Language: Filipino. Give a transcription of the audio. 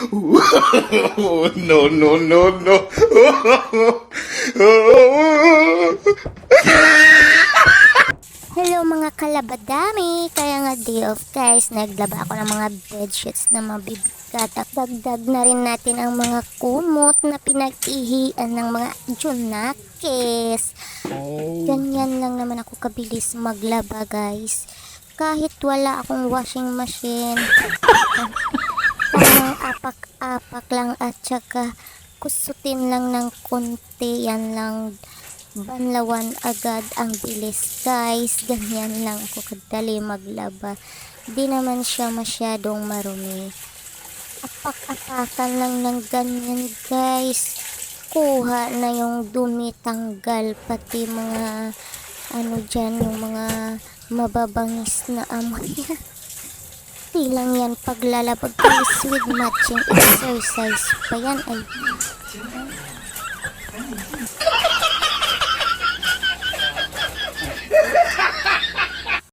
no, no, no, no. Hello mga kalabadami! Kaya nga day off guys, naglaba ako ng mga bedsheets na mabibigat at dagdag na rin natin ang mga kumot na pinag-ihian ng mga junakis. Ganyan lang naman ako kabilis maglaba guys. Kahit wala akong washing machine. Apak-apak lang at saka kusutin lang ng konti. Yan lang. Banlawan agad ang bilis. Guys ganyan lang ako kadali maglaba. Di naman siya masyadong marumi. Apak-apakan lang ng ganyan guys. Kuha na yung dumi tanggal pati mga ano dyan yung mga mababangis na amoy di lang yan paglalabag guys with matching exercise pa yan. Ay